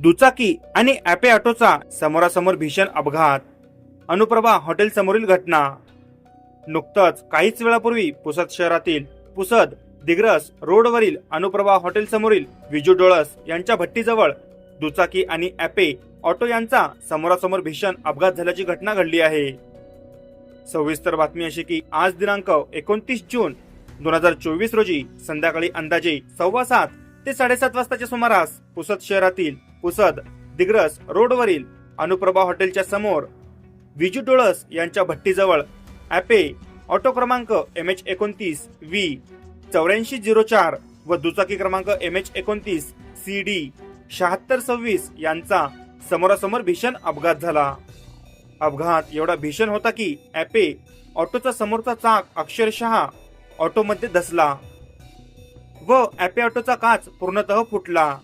दुचाकी आणि ॲपे ऑटोचा समोरासमोर भीषण अपघात. अनुप्रभा हॉटेल समोरील घटना. नुकतंच काहीच वेळापूर्वी पुसद शहरातील पुसद दिग्रस रोडवरील अनुप्रभा हॉटेल समोरील विजू डोळस यांच्या भट्टीजवळ दुचाकी आणि ॲपे ऑटो यांचा समोरासमोर भीषण अपघात झाल्याची घटना घडली आहे. सविस्तर बातमी अशी की आज दिनांक एकोणतीस जून दोन हजार चोवीस रोजी संध्याकाळी अंदाजे सव्वा सात ते साडेसात वाजताच्या सुमारास पुसद शहरातील पुसद दिग्रस रोडवरील अनुप्रभा हॉटेलच्या समोर विजू टोळस यांच्या भट्टीजवळ ॲपे ऑटो क्रमांक एम एच एकोणतीस व्ही चौऱ्याऐंशी झिरो चार व दुचाकी क्रमांक एम एच एकोणतीस सी डी शहात्तर सव्वीस यांचा समोरासमोर भीषण अपघात झाला. अपघात एवढा भीषण होता की ॲपे ऑटोचा समोरचा चाक अक्षरशः ऑटोमध्ये धसला व ॲपे ऑटोचा काच पूर्णतः फुटला.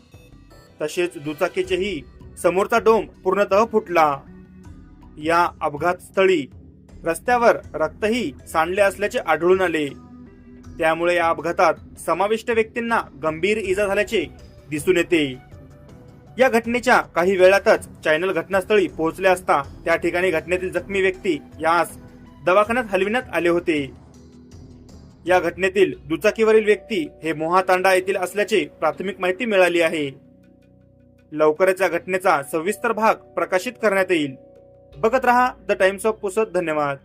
तसेच दुचाकीचेही समोरचा डोम पूर्णतः फुटला. या अपघात स्थळी रस्त्यावर रक्तही सांडले असल्याचे आढळून आले. त्यामुळे या अपघातात समाविष्ट व्यक्तींना गंभीर इजा झाल्याचे दिसून येते. या घटनेच्या काही वेळातच चॅनल घटनास्थळी पोहोचले असता त्या ठिकाणी घटनेतील जखमी व्यक्ती यास दवाखान्यात हलविण्यात आले होते. या घटनेतील दुचाकीवरील व्यक्ती हे मोहातांडा येथील असल्याचे प्राथमिक माहिती मिळाली आहे. लवकरच या घटनेचा सविस्तर भाग प्रकाशित करण्यात येईल. बघत रहा द टाइम्स ऑफ पुसद धन्यवाद.